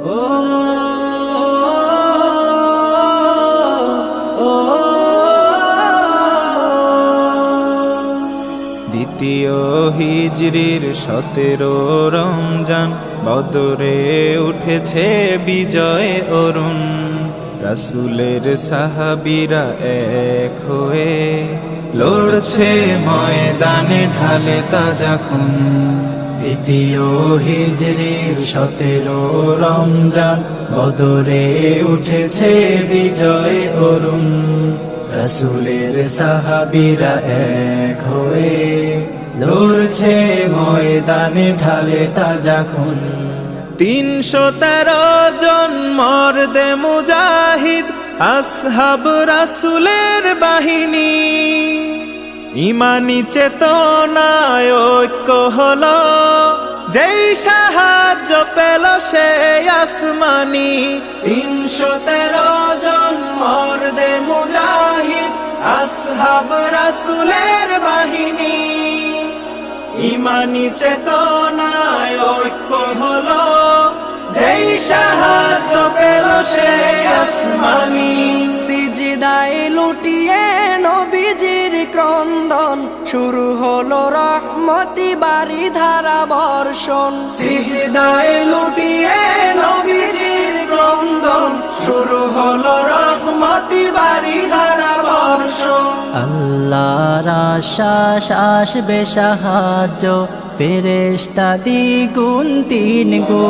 দ্বিতীয় হিজরির সতেরো রমজান, বদরে উঠেছে বিজয় অরুণ। রাসুলের সাহাবিরা এক হয়ে লড়ছে ময়দানে ঢালে তাজা খুন। দ্বিতীয় হিজরির সতেরো রমজান, বদরে উঠেছে বিজয় অরুণ। রসুলের সাহাবিরা এক হয়ে লড়ছে ময়দানে ঢালে তাজা খুন। তিনশো তেরো জন মর্দে মুজাহিদ, আসহাব রাসুলের বাহিনী। ইমানি চেতনায় ঐক্য হলো যেই সাহায্য পেল সে আসমানি। তিনশো তেরো জন মর্দে মুজাহিদ আসহাব রাসুলের বাহিনী। ইমানি চেতনায় ঐক্য হলো যেই সাহায্য পেল সে আসমানি। সিজদায় লুটিয়ে ক্রন্দন, শুরু হলো রহমতি বাড়ি ধারা বর্ষণ। সিজদায় লুটিয়ে নবীজির ক্রন্দন, শুরু হলো রহমতি বাড়ি ধারা বর্ষণ। আল্লাহর আশ্বাস আসবে সাহায্য ফেরেশতা দ্বিগুণ তিন গো।